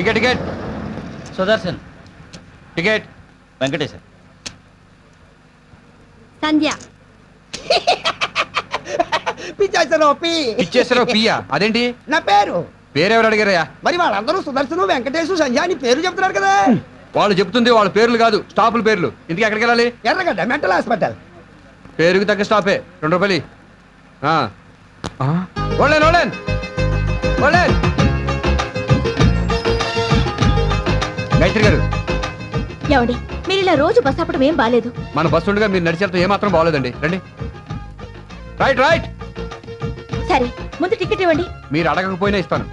Ticket ticket. Sudarshan. Ticket. Venkateshwar Sandhya. P. అదేంటి? నా పేరు. పేరెవరు అడిగారయ్యా? మరి వాళ్ళందరూ సుదర్శను వెంకటేశు సంధ్య అని పేరు చెప్తున్నారు కదా. వాళ్ళు చెప్తుంది వాళ్ళ పేర్లు కాదు స్టాపుల పేర్లు. ఇంటికి ఎక్కడికి వెళ్ళాలి? Erragadda mental hospital. పేరుకి తగ్గ స్టాపే రెండు రూపాయలు. ఆ. ఆ. ఓన్లైన్ గాయత్రి గారు ఏమండి మీరు ఇలా రోజు బస్ అప్పడం ఏం బాలేదు మన బస్సు ఉండగా మీరు నడిచి వెళ్తే ఏమాత్రం బాగోలేదండి రండి రైట్ రైట్ సరే ముందు టికెట్ ఇవ్వండి మీరు అడగకపోయినా ఇస్తాను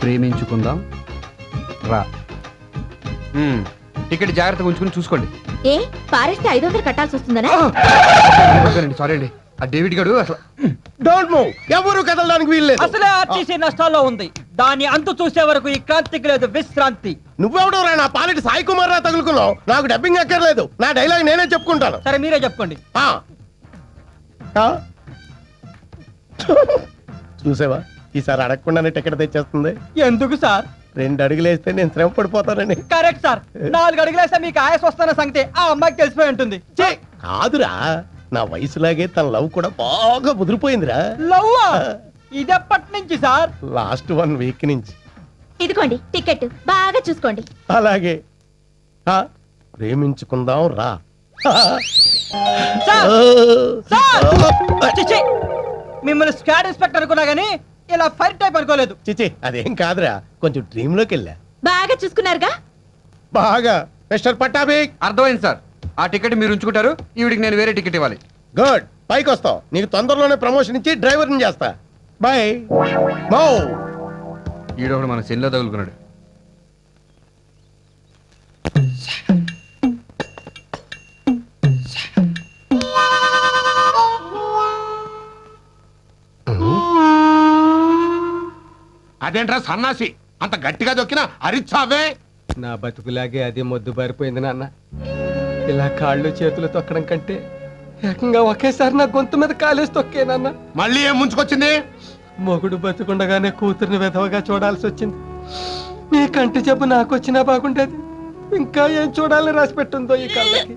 ప్రేమించుకుందాం రా మ్మ్. టికెట్ జాగ్రత్తగా ఉంచుకుని చూసుకోండి ఏ పారేస్తే ఐదు వందలు కట్టాల్సి వస్తుందనా సారీ అండి ఆ డేవిడ్ గారు అసలు డోంట్ మూవ్ ఎవరు కదలడానికి వీల్లేదు. అసలే ఆర్టీసీ నష్టాల్లో ఉంది. దాని అంతు చూసే వరకు ఈ క్రాంతికి లేదు విశ్రాంతి. నువ్వెవడో రా నా పాలిటి సాయి కుమార్ రా తగులుకున్నావు. నాకు డబ్బింగ్ అక్కర్లేదు. నా డైలాగ్ నేనే చెప్పుకుంటాను. సరే మీరే చెప్పుకోండి ఆ. ఆ? చూసావా? ఈసారి అడగకుండానే టికెట్ తెచ్చేస్తుంది. ఎందుకు సార్? రెండు అడుగులు వేస్తే నేను శ్రమ పడిపోతానని. Correct sir. నాలుగు అడుగులేస్తే మీకు ఆయాస్ వస్తున్న సంగతి ఆ అమ్మాయికి తెలిసిపోయి ఉంటుంది. ఛీ, కాదురా. నా వయసులాగే తన లవ్ కూడా బాగా ముదిరిపోయిందిరా. లవ్వా? ఇదెప్పటి నుంచి సార్? లాస్ట్ వన్ వీక్ నుంచి. ఇదిగోండి టికెట్ బాగా చూసుకోండి. అలాగే. ఆ, ప్రేమించుకుందాం రా. సార్! సార్! చిచి! మిమ్మల్ని స్క్వాడ్ ఇన్స్పెక్టర్ అనుకున్నా గానీ ఇలా ఫైర్ టైప్ అనుకోలేదు. చిచి అదేం కాదురా. కొంచెం డ్రీమ్లోకి వెళ్ళా. బాగా చూసుకున్నారుగా? బాగా. మిస్టర్ పట్టాభిక్ అర్థమైంది సార్. ఆ టికెట్ మీరు ఉంచుకుంటారు ఈవిడికి నేను వేరే టికెట్ ఇవ్వాలి. గుడ్. పైకి వస్తావు. నీకు తొందరలోనే ప్రమోషన్ ఇచ్చి డ్రైవర్ని చేస్తా. బాయ్. మౌ. ఈడొకడు మన సెల్లో తగులుకున్నాడు. అదేంట్రా సన్నాసి? అంత గట్టిగా దొక్కినా అరిచావే? నా బతుకులాగే అది మొద్దు బారిపోయింది నాన్న. ఇలా కాళ్ళు చేతులు తొక్కడం కంటే ఏకంగా ఒకేసారి నా గొంతు మీద కాలేసి తొక్కే నాన్న. మళ్ళీ ఏం ముంచుకొచ్చింది? మొగుడు బతుకుండగానే కూతుర్ని విధవగా చూడాల్సి వచ్చింది. నీ కంటి జబ్బు నాకు వచ్చినా బాగుండేది. ఇంకా ఏం చూడాలని రాసి పెట్టుందో ఈ కళ్ళకి?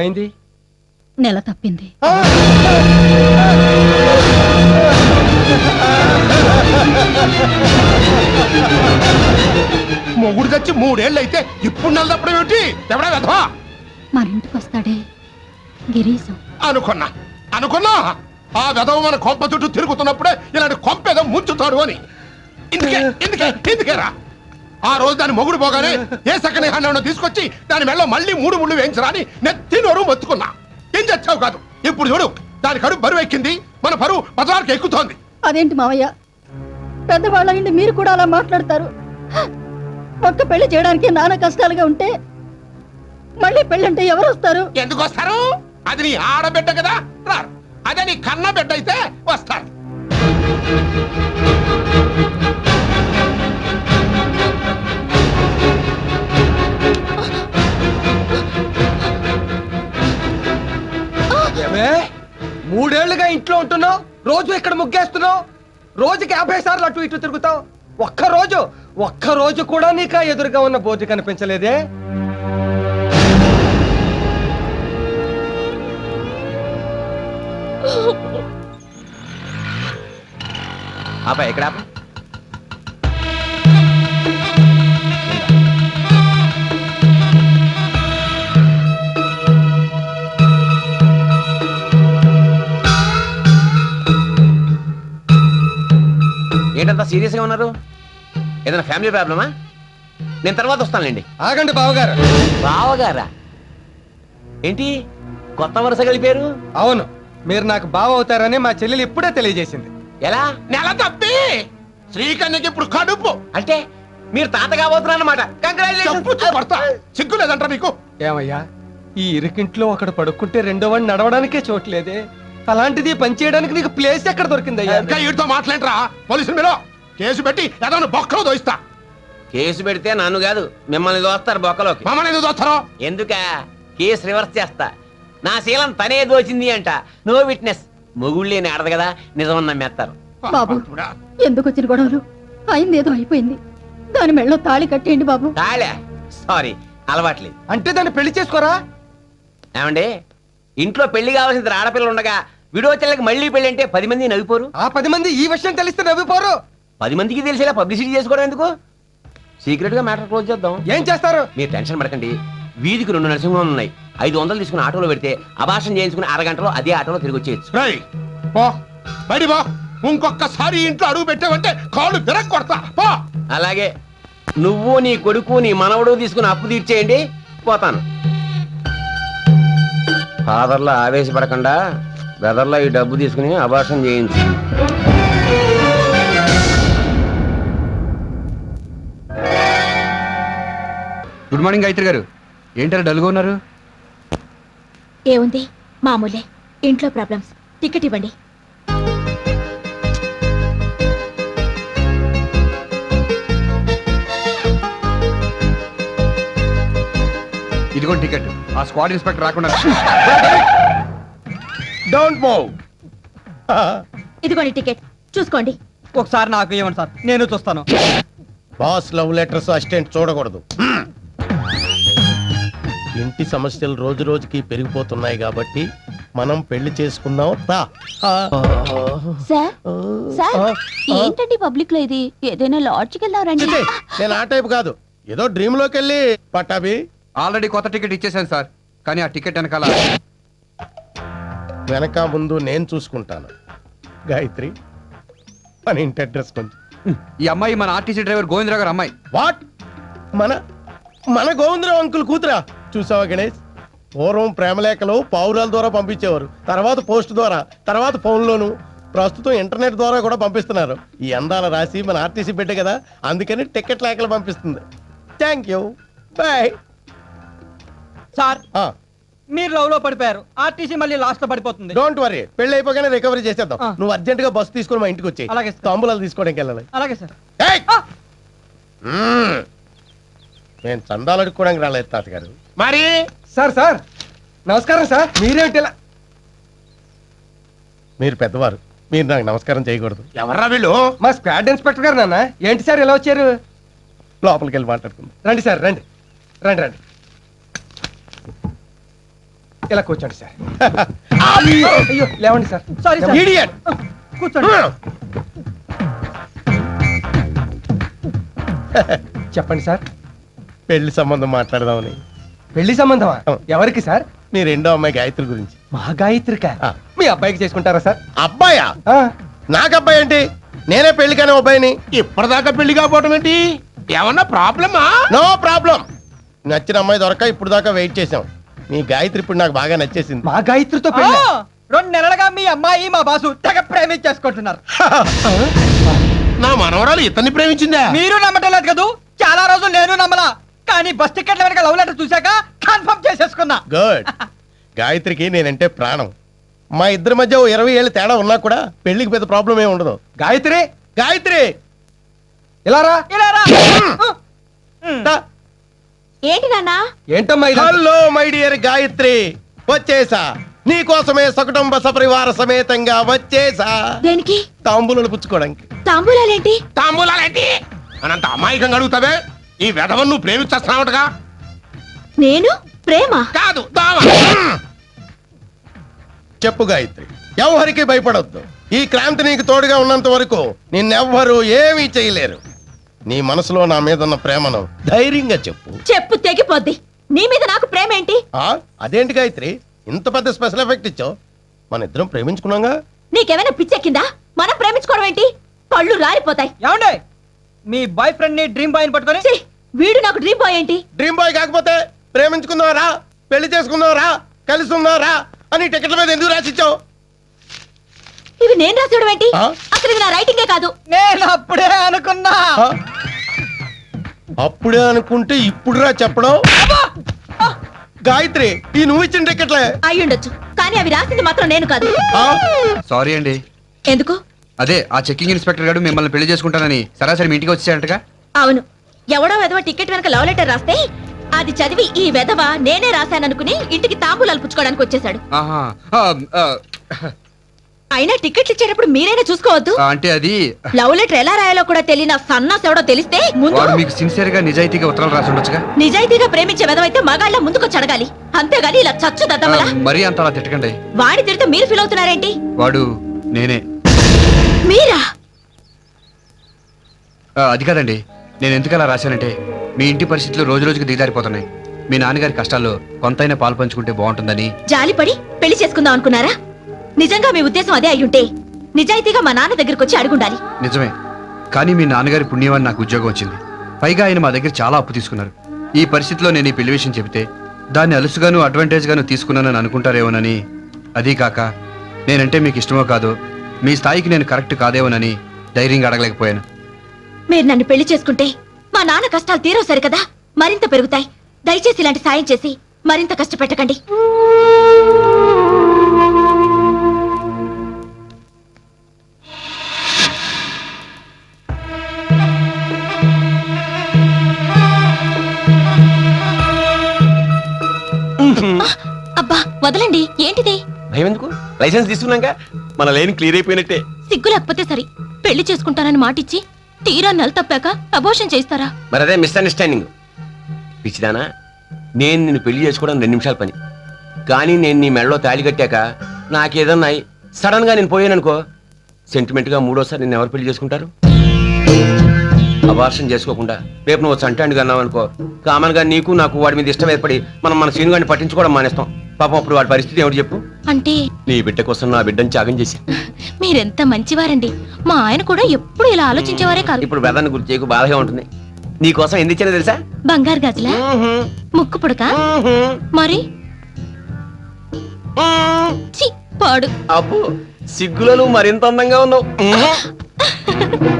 ఏమైంది? నెల తప్పింది. మొగుడు తెచ్చి మూడేళ్ళు అయితే ఇప్పుడు నెలదప్పుడు ఏమిటి? ఎవడా వెధవా? మన ఇంటికి వస్తాడే గిరీశం. అనుకున్నా. అనుకున్నా? ఆ వెధవ మన కొంప చుట్టూ తిరుగుతున్నప్పుడే ఇలాంటి కొంప ఏదో ముంచుతాడు అని. ఇందుకే ఇందుకే ఇందుకేరా. ఆ రోజు దాని మొగుడు పోగానే ఏ సకని హ్యాండ్ తీసుకొచ్చి దాని మెళ్ళ మళ్ళీ మూడు ముళ్ళు వేయించరా అని నెత్తి నోరు మొత్తుకున్నా. ఏం చచ్చావు కాదు? ఇప్పుడు చూడు దాని కడుపు బరువు ఎక్కింది మన పరువు పదవారికి ఎక్కుతోంది. అదేంటి మావయ్య? పెద్దవాళ్ళ నుండి మీరు కూడా అలా మాట్లాడతారు. ఒక్క పెళ్ళి చేయడానికి నాన్న కష్టాలుగా ఉంటే మళ్ళీ పెళ్ళంటే ఎవరు వస్తారు? ఎందుకు వస్తారు? అది నీ ఆడబిడ్డ కదా? రారు. అదే నీ కన్న బిడ్డ అయితే వస్తారు. మూడేళ్ళుగా ఇంట్లో ఉంటున్నావు రోజు ఇక్కడ ముగ్గేస్తున్నావు రోజుకి యాభై సార్లు అటు ఇటు తిరుగుతావు. ఒక్క రోజు ఒక్క రోజు కూడా నీకు ఎదురుగా ఉన్న బోర్డు కనిపించలేదే? అబ్బాయి ఎక్కడ ఏంటంత సీరియస్గా ఉన్నారు? ఏదైనా ఫ్యామిలీ ప్రాబ్లమా నేను తర్వాత వస్తానులేండి. ఆగండి బావగారు. బావగారా? ఏంటి? కొత్త వరుస కలిపారు అవును మీరు నాకు బావ అవుతారని మా చెల్లెలు ఇప్పుడే తెలియజేసింది. ఎలా? నెల తప్పి! శ్రీకన్యకి ఇప్పుడు కడుపు! అంటే మీరు తాత కాబోతున్నారు అనమాట చెప్పు పడతా. సిగ్గు లేదంటారా మీకు? ఏమయ్యా ఈ ఇరుకింట్లో అక్కడ పడుకుంటే రెండో వాడిని నడవడానికే చోట్లేదే అలాంటిది పని చేయడానికి నీకు ప్లేస్ ఎక్కడ దొరికిందయ్యా ఇంకా వీటితో మాట్లాడరా? పోలీసులు మీరు? కేసు పెట్టి ఏదైనా బొక్కలో దోయిస్తా. కేసు పెడితే నన్ను కాదు మిమ్మల్ని దోస్తారు బొక్కలోకి. మమ్మల్ని ఎందుకు దోస్తారో? ఎందుక? కేసు రివర్స్ చేస్తా. నా శీలం తనే దోచింది అంట. నో విట్నెస్ మొగుళ్ళేని ఆడదు కదా నిజమని నమ్మేస్తారు. బాబు ఎందుకు వచ్చిన గొడవలు? అయింది ఏదో అయిపోయింది. దాని మెళ్ళో తాళి కట్టేయండి బాబు. తాళే? సారీ అలవాట్లేదు. అంటే దాన్ని పెళ్ళి చేసుకోరా? ఏమండి? ఇంట్లో పెళ్ళి కావాల్సిన ఆడపిల్ల ఉండగా విడోచల్లకి మళ్ళీ పెళ్ళి అంటే పది మంది నవ్విపోరు? ఆ పది మంది ఈ విషయం తెలిస్తే నవ్విపోరు. పది మందికి తెలిసేలా పబ్లిసిటీ చేసుకోవడం ఎందుకు? సీక్రెట్గా మ్యాటర్ క్లోజ్ చేద్దాం. ఏం చేస్తారు? మీరు టెన్షన్ పడకండి. వీధికి రెండు నరసింహంలో ఉన్నాయి. ఐదు వందలు తీసుకుని ఆటోలో పెడితే అభాషణ చేయించుకుని అరగంటలో అదే ఆటోలో తిరిగి వచ్చేయచ్చు. ఇంకొకసారి ఇంట్లో అడుగు పెట్టావంటే కాళ్ళు విరగ కొడతా. పో. అలాగే నువ్వు నీ కొడుకు నీ మనవడు తీసుకుని అప్పు తీర్చేయండి. పోతాను. ఫాదర్లో ఆవేశపడకుండా బ్రదర్లో ఈ డబ్బు తీసుకుని అభాషణ చేయించు. గుడ్ మార్నింగ్ గాయత్రి గారు. ఏంటారు డల్గా ఉన్నారు? ఏముంది? మామూలే. ఇంట్లో ప్రాబ్లమ్స్. టికెట్ ఇవ్వండి. ఇదిగోండి టికెట్. ఆ స్క్వాడ్ ఇన్స్పెక్టర్ రాకుండా డోంట్ మూవ్. ఇదిగోండి టికెట్. చూసుకోండి. ఒకసారి నాకు ఇవ్వండి సార్. నేను చూస్తాను. బాస్ లవ్ లెటర్స్ అసిస్టెంట్ చూడకూడదు. ఇంటి సమస్యలు రోజు రోజుకి పెరిగిపోతున్నాయి కాబట్టి మనం పెళ్ళి చేసుకుందాం. తా సార్ సార్ ఏంటండి పబ్లిక్లో ఇది? ఏదైనా లాడ్జ్కి వెళ్దాం రండి. చిచి, నేను ఆ టైప్ కాదు. ఏదో డ్రీమ్లోకి వెళ్ళి పట్టాభి ఆల్రెడీ కొత్త టికెట్ ఇచ్చేసాను సార్ కానీ ఆ టికెట్ వెనకాల వెనక ముందు నేను చూసుకుంటాను. గాయత్రి మన ఇంటి అడ్రస్ కొంచెం. ఈ అమ్మాయి మన ఆర్టీసీ డ్రైవర్ గోవిందరావు గారు అమ్మాయి. వాట్ మన మన గోవిందరావు అంకుల్ కూతురా? చూసావా గణేష్? పూర్వం ప్రేమలేఖలు పావురాల ద్వారా పంపించేవారు. తర్వాత పోస్ట్ ద్వారా తర్వాత ఫోన్లోను. ప్రస్తుతం ఇంటర్నెట్ ద్వారా కూడా పంపిస్తున్నారు. ఈ అందాల రాసి మన ఆర్టీసీ పెట్టే కదా అందుకని టికెట్ లేఖలు పంపిస్తుంది. థ్యాంక్ యూ బాయ్ సార్ మీరు లవ్లో పడిపోయారు. ఆర్టీసీ మళ్ళీ లాస్ట్లో పడిపోతుంది. డోంట్ వరీ పెళ్ళి అయిపోగానే రికవరీ చేసేద్దాం. నువ్వు అర్జెంట్గా బస్సు తీసుకొని మా ఇంటికి వచ్చాయి. అలాగే. తాంబూలాలు తీసుకోవడానికి వెళ్ళాలి. అలాగే సార్. నేను చందాలు అడుక్కోవడానికి రాలేదు తాతగారు. మరి? Sir sir. నమస్కారం సార్. మీరేమిటి ఇలా? మీరు పెద్దవారు. మీరు నాకు నమస్కారం చేయకూడదు. ఎవర్రా వీళ్ళు? మా స్క్వాడ్ ఇన్స్పెక్టర్ గారు నాన్న. ఏంటి సార్ ఇలా వచ్చారు? లోపలికి వెళ్ళి మాట్లాడుకుందాం. రండి సార్ రండి. రండి రండి. ఇలా కూర్చోండి సార్? అయ్యో లేవండి సార్. Sorry sir Idiot! కూర్చోండి. చెప్పండి సార్. పెళ్ళి సంబంధం మాట్లాడదామని. పెళ్ళి సంబంధమా? ఎవరికి సార్? మీ రెండో అమ్మాయి గాయత్రి గురించి. మా గాయత్రిక. మీ అబ్బాయికి చేసుకుంటారా సార్? అబ్బాయా? ఆ, నాకు అబ్బాయి ఏంటి? నేనే పెళ్ళి కానీ అబ్బాయిని. ఇప్పటిదాకా పెళ్ళి కాకపోవటం ఏంటి? ఏమన్నా ప్రాబ్లమా? నో ప్రాబ్లం నచ్చిన అమ్మాయి దొరక ఇప్పుడు దాకా వెయిట్ చేసాం మీ గాయత్రి ఇప్పుడు నాకు బాగా నచ్చేసింది. మా గాయత్రితో రెండు నెలలుగా మీ అమ్మాయి మా బాసు తెగ ప్రేమించేసుకుంటున్నారు. నా మనవరాలు ఇతన్ని ప్రేమించిందా? మీరు నమ్మటం లేదు కదూ? చాలా రోజులు నేను నమ్మలా. కానీ బస్ టికెట్ల వెనక లవ్ లెటర్ చూశాక కన్ఫర్మ్ చేసేసుకున్నా. గుడ్. గాయత్రికి నేనంటే ప్రాణం. మా ఇద్దరి మధ్య ఓ ఇరవై ఏళ్ళు తేడా ఉన్నా కూడా పెళ్ళికి పెద్ద ప్రాబ్లం ఏమి ఉండదు. గాయత్రి? గాయత్రి! ఇలా రా. ఇలా రా. దా. ఏంటి నాన్నా? ఏంటమ్మా ఇది? Hello my dear Gayatri. వచ్చేసా. నీకోసమే సకుటుంబ సపరివార సమేతంగా వచ్చేసా. దేనికి? తాంబూలను పుచ్చుకోవడానికి. తాంబూలాలేంటి? తాంబూలాలేంటి? అనంత అమాయకంగా అడుగుతావే? ఈ వెధవను నువ్వు ప్రేమించేస్తున్నావుటగా? నేను? ప్రేమ? కాదు దావా. చెప్పు గాయత్రి ఎవరికి భయపడొద్దు? ఈ క్రాంతి నీకు తోడుగా ఉన్నంత వరకు నిన్నెవ్వరూ ఏమీ చేయలేరు. నీ మనసులో నా మీద ఉన్న ప్రేమను ధైర్యంగా చెప్పు. చెప్పు తెగిపోద్ది. నీ మీద నాకు ప్రేమ ఏంటి ఆ? అదేంటి గాయత్రి? ఇంత పెద్ద స్పెషల్ ఎఫెక్ట్ ఇచ్చావు. మన ఇద్దరం ప్రేమించుకున్నాగా? నీకేమైనా పిచ్చెక్కిందా? మనం ప్రేమించుకోవడం ఏంటి? పళ్ళు రాలిపోతాయి ఏమండి? మీ బాయ్ ఫ్రెండ్ని డ్రీమ్ బాయ్ పట్టుకొని? ఛీ, వీడు నాకు డ్రీమ్ బాయ్ ఏంటి? డ్రీమ్ బాయ్ కాకపోతే ప్రేమించుకుందాం రా పెళ్ళి చేసుకుందాం రా కలిసి ఉందాం రా అని టికెట్ల మీద ఎందుకు రాసిచ్చావు? ఇవి నేను రాసేయడం ఏంటి? ఆ? నా రైటింగే కాదు. నేను అప్పుడే అనుకున్నా? అప్పుడే అనుకుంటే ఇప్పుడురా చెప్పడం? గాయత్రి ఈ నువ్వు ఇచ్చిన టికెట్లే అయ్యుండొచ్చు కానీ అవి రాసింది మాత్రం నేను కాదు? సారీ అండి. ఎందుకు? అదే ఆ చెక్కింగ్ ఇన్స్పెక్టర్ గారు మిమ్మల్ని పెళ్ళి చేసుకుంటానని సరాసరి మీ ఇంటికి వచ్చేసారంటగా అవును. ఎవడో వెధవ టికెట్ వెనక లవ్ లెటర్ రాస్తే అది చదివి ఈ వెధవ నేనే రాశాననుకుని ఇంటికి తాంబూలాలు పుచ్చుకోవడానికి వచ్చేసాడు ఆహా. అయినా టికెట్లు ఇచ్చేటప్పుడు మీరైనా చూసుకోవద్దు. అంటే అది లవ్ లెటర్ ఎలా రాయాలో కూడా తెలియని సన్నాస్ ఎవడో తెలిస్తే ముందు వాడు మీకు సిన్సియర్గా నిజాయితీగా ఉత్తరాలు రాసి ఉండొచ్చుగా? నిజాయితీగా ప్రేమించే వెధవైతే మగాళ్ళ ముందుకొచ్చి అడగాలి అంతేగాని ఇలా చచ్చు ఆ, దద్దమలా మరీ అంత అలా తిట్టకండి. వాడి తిడితే మీరు ఫీల్ అవుతున్నారేంటి? వాడు నేనే. మీరా? ఆ, అది కాదండి. నేను ఎందుకు అలా రాశానంటే మీ ఇంటి పరిస్థితులు రోజు రోజుకి దిగజారిపోతున్నాయి. మీ నాన్నగారి కష్టాల్లో కొంతైనా పాలు పంచుకుంటే బాగుంటుందని. జాలిపడి పెళ్ళి చేసుకుందాం అనుకున్నారా? నిజంగా మీ ఉద్దేశం అదే అయ్యుంటే నిజాయితీగా మా నాన్న దగ్గరకు వచ్చి అడుగుండాలి. నిజమే. కానీ మీ నాన్నగారి పుణ్యమని నాకు ఉద్యోగం వచ్చింది. పైగా ఆయన మా దగ్గర చాలా అప్పు తీసుకున్నారు. ఈ పరిస్థితిలో నేను ఈ పెళ్ళి విషయం చెబితే దాన్ని అలుసుగాను అడ్వాంటేజ్ గాను తీసుకున్నానని అనుకుంటారేమోనని. అదీ కాక నేనంటే మీకు ఇష్టమో కాదో మీ స్థాయికి నేను కరెక్ట్ కాదేమోనని ధైర్యంగా అడగలేకపోయాను. మీరు నన్ను పెళ్ళి చేసుకుంటే మా నాన్న కష్టాలు తీరవు సరి కదా? మరింత పెరుగుతాయి. దయచేసి ఇలాంటి సాయం చేసి మరింత కష్టపెట్టకండి. అబ్బా వదలండి. ఏంటిది? భయం ఎందుకు లైసెన్స్ తీసుకున్నాక మన లేని క్లియర్ అయిపోయినట్టే. సిగ్గు లేకపోతే సరి పెళ్ళి చేసుకుంటానని మాటిచ్చి తీరా నెల తప్పాక అబోషన్ చేస్తారా మరి అదే మిస్అండర్స్టాండింగ్. పిచ్చిదానా నేను నిన్ను పెళ్ళి చేసుకోవడం రెండు నిమిషాల పని. కానీ నేను నీ మెడలో తాళి కట్టాక నాకేదన్నా సడన్గా నేను పోయాననుకో సెంటిమెంట్గా మూడోసారి నిన్ను ఎవరు పెళ్ళి చేసుకుంటారు? అబార్షన్ చేసుకోకుండా రేపు నువ్వు చంటాండి కన్నావు అనుకో కామన్గా నీకు నాకు వాడి మీద ఇష్టం ఏర్పడి మనం మన సీన్ గారిని పట్టించుకోవడం మానేస్తాం. పాపం అప్పుడు వాడి పరిస్థితి ఏమిటి చెప్పు. అంటే? నీ బిడ్డ కోసం నా బిడ్డని త్యాగం చేసి మీరెంత మంచివారండి. మా ఆయన కూడా ఎప్పుడు ఇలా ఆలోచించేవారే కాదు. ఇప్పుడు బ్రదర్ని గుర్తు చేయకు బాధగా ఉంటుంది. నీ కోసం ఎందుకు ఇచ్చానో తెలుసా? బంగారు గాజులా? ముక్కు పుడక? మరి? ఛీ, పాడు. అబ్బో సిగ్గులలో మరింత అందంగా ఉన్నావు.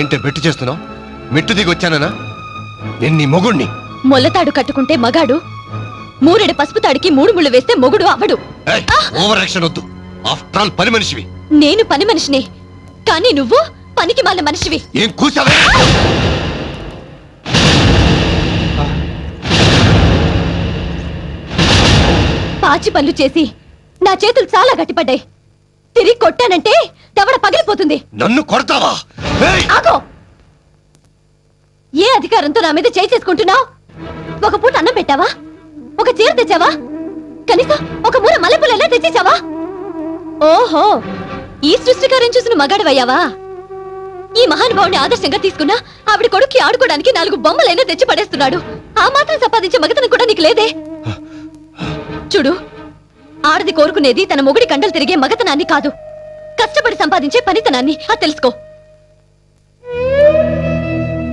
ఏంటే బెట్టు చేస్తున్నావు? మెట్టు దిగి వచ్చానా నేను నీ మొగుణ్ణి. మొల్లతాడు కట్టుకుంటే మగాడు. మూరెడు పసుపు తాడికి మూడు ముళ్ళు వేస్తే మొగుడు అవడు ఓవర్ యాక్షన్ వద్దు. ఆఫ్టర్ ఆల్ పని మనిషివి. నేను పని మనిషిని. కానీ నువ్వు పనికి మాల మనిషివి. ఏం కూసావే పాచి పనులు చేసి నా చేతులు చాలా గట్టిపడ్డాయి. తిరిగి కొట్టానంటే దవడ పగిలిపోతుంది. నన్ను కొడతావా! ఆగో! ఏ అధికారంతో నా మీద చేయి చేసుకుంటున్నావు? ఒక పూట అన్నం పెట్టావా? ఒక చీర తెచ్చావా? కనీసం ఒక మూల మల్లెపూలైనా తెచ్చేసావా ఓహో! ఈ సృష్టికారం చూసిన మగాడివయ్యావా? ఈ మహానుభావుని ఆదర్శంగా తీసుకున్నా ఆవిడ కొడుక్కి ఆడుకోవడానికి నాలుగు బొమ్మలైనా తెచ్చి పడేస్తున్నాడు ఆ మాత్రం సంపాదించే మగతనం కూడా నీకు లేదే. చూడు ఆడది కోరుకునేది తన మొగుడి కండలు తిరిగే మగతనాన్ని కాదు. కష్టపడి సంపాదించే పనితనాన్ని. అది తెలుసుకో.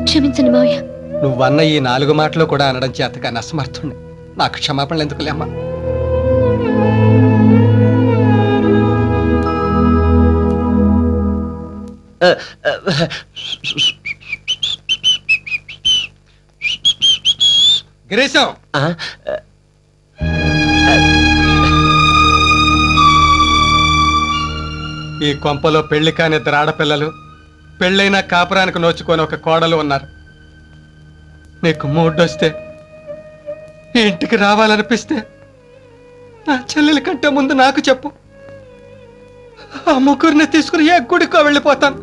క్షమించండి మావయ్య. నువ్వన్న ఈ నాలుగు మాటలు కూడా అనడం చేతగా నసమర్థుండి నాకు క్షమాపణలు ఎందుకులేమ్మా గిరీశం! ఈ కొంపలో పెళ్ళి కాని ఇద్దరు ఆడపిల్లలు పెళ్ళైన కాపురానికి నోచుకొని ఒక కోడలు ఉన్నారు. నీకు మూడొస్తే ఇంటికి రావాలనిపిస్తే నా చెల్లెల కంటే ముందు నాకు చెప్పు. ఆ ముగ్గురిని తీసుకుని ఏ గుడికో వెళ్ళిపోతాను.